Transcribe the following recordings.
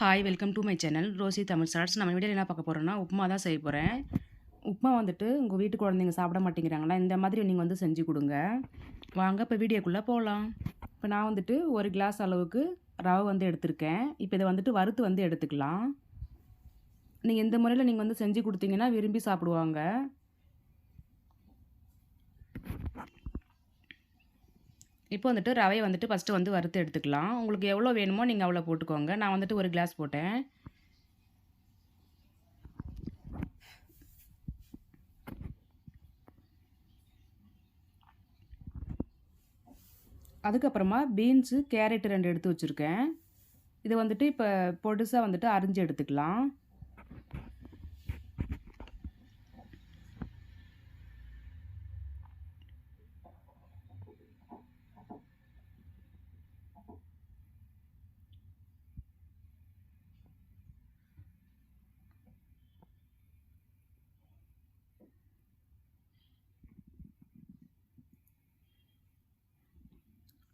Hi welcome to my channel Rosie Tamil stars நம்ம video என்ன பார்க்க போகிறோம்னா உப்புமா தான் செய்ய போகிறேன் உப்புமா வந்துட்டு உங்கள் வீட்டு குழந்தைங்க சாப்பிட மாட்டேங்கிறாங்களா? இந்த மாதிரி நீங்கள் வந்து செஞ்சு கொடுங்க. வாங்க இப்போ வீடியோக்குள்ளே போகலாம் இப்போ நான் வந்துட்டு ஒரு கிளாஸ் அளவுக்கு ரவை வந்து எடுத்திருக்கேன். இப்போ இதை வந்துட்டு வறுத்து வந்து எடுத்துக்கலாம். நீங்கள் இந்த முறையில் நீங்கள் வந்து செஞ்சு கொடுத்தீங்கன்னா விரும்பி சாப்பிடுவாங்க. இப்போ வந்துட்டு ரவையை வந்துட்டு ஃபஸ்ட்டு வந்து வறுத்து எடுத்துக்கலாம். உங்களுக்கு எவ்வளோ வேணுமோ நீங்கள் அவ்வளோ போட்டுக்கோங்க. நான் வந்துட்டு ஒரு கிளாஸ் போட்டேன். அதுக்கப்புறமா பீன்ஸு கேரட்டு ரெண்டு எடுத்து வச்சுருக்கேன். இதை வந்துட்டு இப்போ பொடுசாக வந்துட்டு அரிஞ்சு எடுத்துக்கலாம்.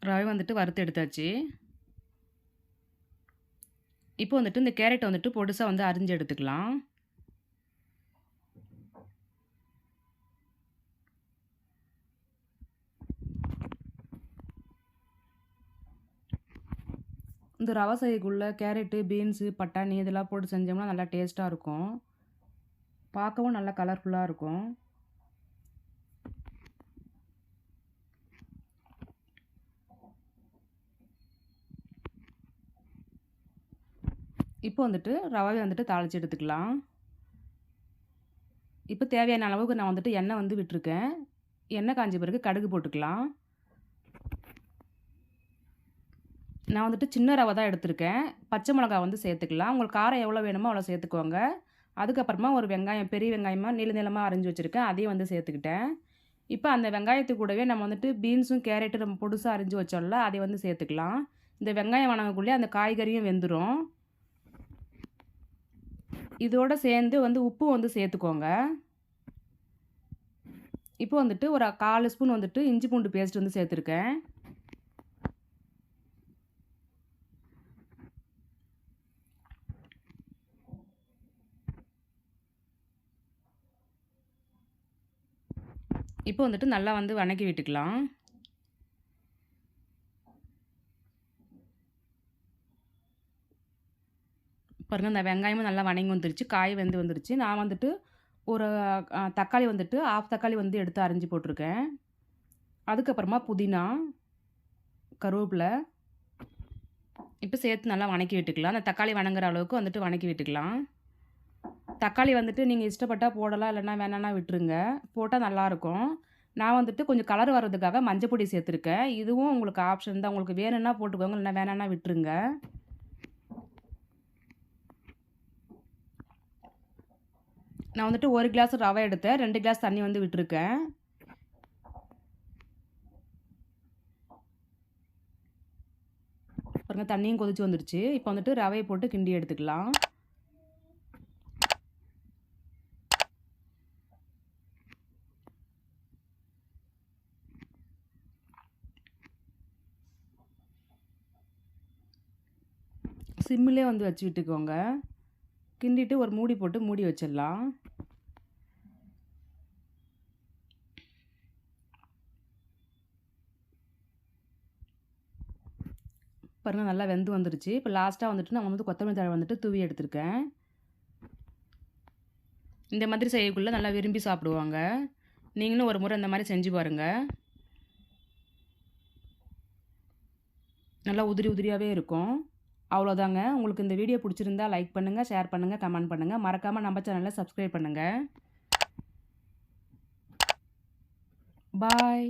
ரவை வந்துட்டு வறுத்து எடுத்தாச்சு. இப்போ வந்துட்டு இந்த கேரட்டை வந்துட்டு பொடுசாக வந்து அரிஞ்சு எடுத்துக்கலாம். இந்த ரவை செய்யக்குள்ள கேரட்டு பீன்ஸு பட்டாணி இதெல்லாம் போட்டு செஞ்சோம்னா நல்லா டேஸ்ட்டாக இருக்கும். பார்க்கவும் நல்லா கலர்ஃபுல்லாக இருக்கும். இப்போ வந்துட்டு ரவாவை வந்துட்டு தாளித்து எடுத்துக்கலாம். இப்போ தேவையான அளவுக்கு நான் வந்துட்டு எண்ணெய் வந்து விட்டுருக்கேன். எண்ணெய் காஞ்ச பிறகு கடுகு போட்டுக்கலாம். நான் வந்துட்டு சின்ன ரவை தான் எடுத்திருக்கேன். பச்சை மிளகா வந்து சேர்த்துக்கலாம். உங்களுக்கு காரம் எவ்வளோ வேணுமோ அவ்வளோ சேர்த்துக்கோங்க. அதுக்கப்புறமா ஒரு வெங்காயம் பெரிய வெங்காயமாக நீள நீளமாக அரைஞ்சி வச்சுருக்கேன். அதையும் வந்து சேர்த்துக்கிட்டேன். இப்போ அந்த வெங்காயத்து கூடவே நம்ம வந்துட்டு பீன்ஸும் கேரட்டும் நம்ம பொடுசாக அரிஞ்சு வச்சோம்ல அதை வந்து சேர்த்துக்கலாம். இந்த வெங்காயம் வணங்கக்குள்ளே அந்த காய்கறியும் வெந்துடும் இதோடு சேர்ந்து வந்து உப்பு வந்து சேர்த்துக்கோங்க. இப்போ வந்துட்டு ஒரு கால் ஸ்பூன் வந்துட்டு இஞ்சி பூண்டு பேஸ்ட் வந்து சேர்த்துருக்கேன். இப்போ வந்துட்டு நல்லா வந்து வணக்கி விட்டுக்கலாம். பாருங்கள் இந்த வெங்காயமும் நல்லா வணங்கி வந்துருச்சு காய் வெந்து வந்துருச்சு. நான் வந்துட்டு ஒரு தக்காளி வந்துட்டு ஆஃப் தக்காளி வந்து எடுத்து அரிஞ்சு போட்டிருக்கேன். அதுக்கப்புறமா புதினா கருவேப்பிலை இப்போ சேர்த்து நல்லா வணக்கி விட்டுக்கலாம். அந்த தக்காளி வணங்குற அளவுக்கு வந்துட்டு வணக்கி விட்டுக்கலாம். தக்காளி வந்துட்டு நீங்கள் இஷ்டப்பட்டால் போடலாம் இல்லைன்னா வேணான்னா விட்டுருங்க. போட்டால் நல்லாயிருக்கும். நான் வந்துட்டு கொஞ்சம் கலர் வர்றதுக்காக மஞ்சள் பொடி சேர்த்துருக்கேன். இதுவும் உங்களுக்கு ஆப்ஷன் தான். உங்களுக்கு வேணும்னா போட்டுக்கோங்க இல்லைன்னா வேணான்னா விட்டுருங்க. நான் வந்துட்டு ஒரு கிளாஸ் ரவை எடுத்தேன். ரெண்டு கிளாஸ் தண்ணி வந்து விட்டுருக்கேன். பாருங்கள் தண்ணியும் கொதிச்சு வந்துடுச்சு இப்போ வந்துட்டு ரவையை போட்டு கிண்டி எடுத்துக்கலாம். சிம்மிலே வந்து வச்சு விட்டுக்கோங்க. கிண்டிட்டு ஒரு மூடி போட்டு மூடி வச்சிடலாம். பாருங்கள் நல்லா வெந்து வந்துருச்சு. இப்போ லாஸ்ட்டாக வந்துட்டு நான் வந்து கொத்தமல்லி தழை வந்துட்டு தூவி எடுத்திருக்கேன். இந்த மாதிரி செய்யக்குள்ளே நல்லா விரும்பி சாப்பிடுவாங்க. நீங்களும் ஒரு முறை இந்த மாதிரி செஞ்சு பாருங்கள் நல்லா உதிரி உதிரியாகவே இருக்கும். அவ்வளோதாங்க உங்களுக்கு இந்த வீடியோ பிடிச்சிருந்தா லைக் பண்ணுங்கள் ஷேர் பண்ணுங்கள் கமெண்ட் பண்ணுங்கள் மறக்காமல் நம்ம சேனலை சப்ஸ்கிரைப் பண்ணுங்கள் பாய்